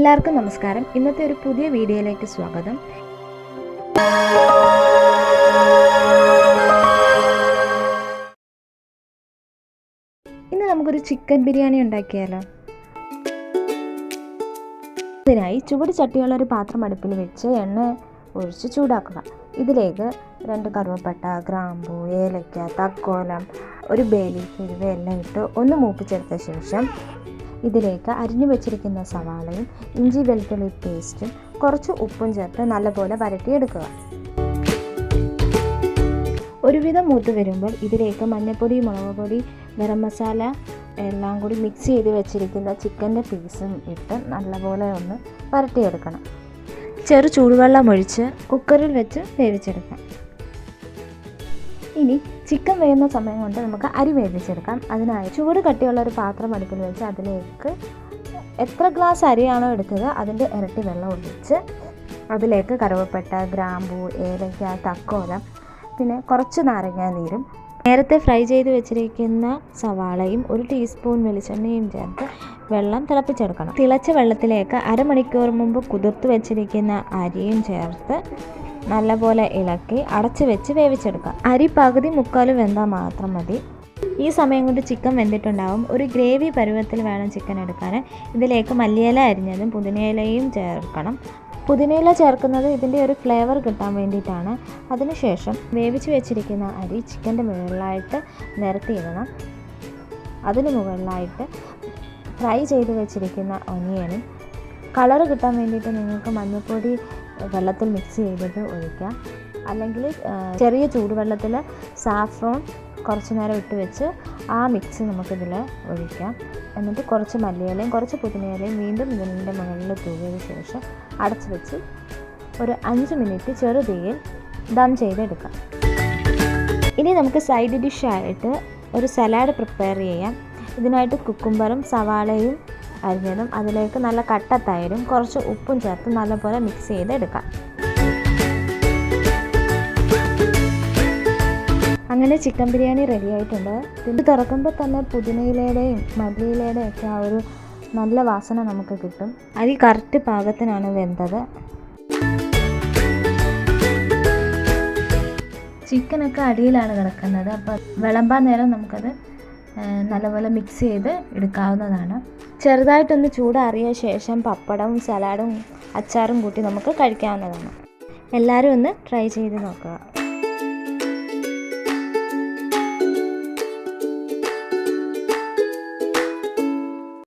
എല്ലാവർക്കും നമസ്കാരം. ഇന്നത്തെ ഒരു പുതിയ വീഡിയോയിലേക്ക് സ്വാഗതം. ഇന്ന് നമുക്കൊരു ചിക്കൻ ബിരിയാണി ഉണ്ടാക്കിയാലോ? അതിനായി ചുവട് ചട്ടിയുള്ള ഒരു പാത്രം അടുപ്പിൽ വെച്ച് എണ്ണ ഒഴിച്ച് ചൂടാക്കുക. ഇതിലേക്ക് രണ്ട് കറുവപ്പട്ട ഗ്രാമ്പു ഏലക്ക തക്കോലം ഒരു ബേലീഫ് ഇവയെല്ലാം ഇട്ട് ഒന്ന് മൂപ്പിച്ചെടുത്ത ശേഷം ഇതിലേക്ക് അരിഞ്ഞു വെച്ചിരിക്കുന്ന സവാളയും ഇഞ്ചി വെളുത്തുള്ളി പേസ്റ്റും കുറച്ച് ഉപ്പും ചേർത്ത് നല്ലപോലെ വരട്ടിയെടുക്കുക. ഒരുവിധം മൂത്ത് വരുമ്പോൾ ഇതിലേക്ക് മഞ്ഞൾപ്പൊടി മുളക് പൊടി ഗരം മസാല എല്ലാം കൂടി മിക്സ് ചെയ്ത് വെച്ചിരിക്കുന്ന ചിക്കന്റെ പീസും ഇട്ട് നല്ലപോലെ ഒന്ന് വരട്ടിയെടുക്കണം. ചെറു ചൂടുവെള്ളം ഒഴിച്ച് കുക്കറിൽ വെച്ച് വേവിച്ചെടുക്കാം. ഇനി ചിക്കൻ വേവുന്ന സമയം കൊണ്ട് നമുക്ക് അരി വേവിച്ചെടുക്കാം. അതിനായി ചൂട് കട്ടിയുള്ള ഒരു പാത്രം അടുപ്പിൽ വെച്ച് അതിലേക്ക് എത്ര ഗ്ലാസ് അരിയാണോ എടുത്തത് അതിന്റെ ഇരട്ടി വെള്ളം ഒഴിച്ച് അതിലേക്ക് കറുവപ്പട്ട ഗ്രാമ്പൂ ഏലക്ക തക്കോലം പിന്നെ കുറച്ച് നാരങ്ങാ നീരും നേരത്തെ ഫ്രൈ ചെയ്ത് വെച്ചിരിക്കുന്ന സവാളയും ഒരു ടീസ്പൂൺ വെളിച്ചെണ്ണയും ചേർത്ത് വെള്ളം തിളപ്പിച്ചെടുക്കണം. തിളച്ച വെള്ളത്തിലേക്ക് അരമണിക്കൂർ മുമ്പ് കുതിർത്ത് വെച്ചിരിക്കുന്ന അരിയും ചേർത്ത് നല്ലപോലെ ഇളക്കി അടച്ചു വെച്ച് വേവിച്ചെടുക്കാം. അരി പകുതി മുക്കാലും വെന്താൽ മാത്രം മതി. ഈ സമയം കൊണ്ട് ചിക്കൻ വെന്തിട്ടുണ്ടാവും. ഒരു ഗ്രേവി പരുവത്തിൽ വേണം ചിക്കൻ എടുക്കാൻ. ഇതിലേക്ക് മല്ലിയില അരിഞ്ഞതും പുതിനയിലയും ചേർക്കണം. പുതിനയില ചേർക്കുന്നത് ഇതിന്റെ ഒരു ഫ്ലേവർ കിട്ടാൻ വേണ്ടിയിട്ടാണ്. അതിനുശേഷം വേവിച്ച് വെച്ചിരിക്കുന്ന അരി ചിക്കന്റെ മുകളിലായിട്ട് നിരത്തിയിടണം അതിന് മുകളിലായിട്ട് ഫ്രൈ ചെയ്ത് വെച്ചിരിക്കുന്ന ഒനിയനും കളർ കിട്ടാൻ വേണ്ടിയിട്ട് നിങ്ങൾക്ക് മഞ്ഞൾപ്പൊടി വെള്ളത്തിൽ മിക്സ് ചെയ്തിട്ട് ഒഴിക്കാം. അല്ലെങ്കിൽ ചെറിയ ചൂടുവെള്ളത്തിൽ സാഫ്രോൺ കുറച്ച് നേരം ഇട്ട് വെച്ച് ആ മിക്സ് നമുക്കിതിൽ ഒഴിക്കാം. എന്നിട്ട് കുറച്ച് മല്ലിയിലയും കുറച്ച് പുതിനയിലയും വീണ്ടും ഇതിന്റെ മുകളിൽ തൂകിയതിന് ശേഷം അടച്ചു വെച്ച് ഒരു അഞ്ച് മിനിറ്റ് ചെറുതീയിൽ ദം ചെയ്തെടുക്കാം. ഇനി നമുക്ക് സൈഡ് ഡിഷായിട്ട് ഒരു സലാഡ് പ്രിപ്പയർ ചെയ്യാം. ഇതിനായിട്ട് കുക്കുംബറും സവാളയും അരിഞ്ഞതും അതിലേക്ക് നല്ല കട്ട കുറച്ച് ഉപ്പും ചേർത്ത് നല്ലപോലെ മിക്സ് ചെയ്തെടുക്കാം. അങ്ങനെ ചിക്കൻ ബിരിയാണി റെഡി ആയിട്ടുണ്ട്. ഇത് തുറക്കുമ്പോൾ തന്നെ പുതിനയിലയുടെയും മല്ലിയിലയുടെയും ഒക്കെ ആ ഒരു നല്ല വാസന നമുക്ക് കിട്ടും. അരി കറക്റ്റ് പാകത്തിനാണ് വെന്തത്. ചിക്കനൊക്കെ അടിയിലാണ് കിടക്കുന്നത്. അപ്പോൾ വിളമ്പാൻ നേരം നമുക്കത് നല്ലപോലെ മിക്സ് ചെയ്ത് എടുക്കാവുന്നതാണ്. ചെറുതായിട്ടൊന്ന് ചൂടാറിയ ശേഷം പപ്പടവും സലാഡും അച്ചാറും കൂട്ടി നമുക്ക് കഴിക്കാവുന്നതാണ്. എല്ലാവരും ഒന്ന് ട്രൈ ചെയ്ത് നോക്കുക.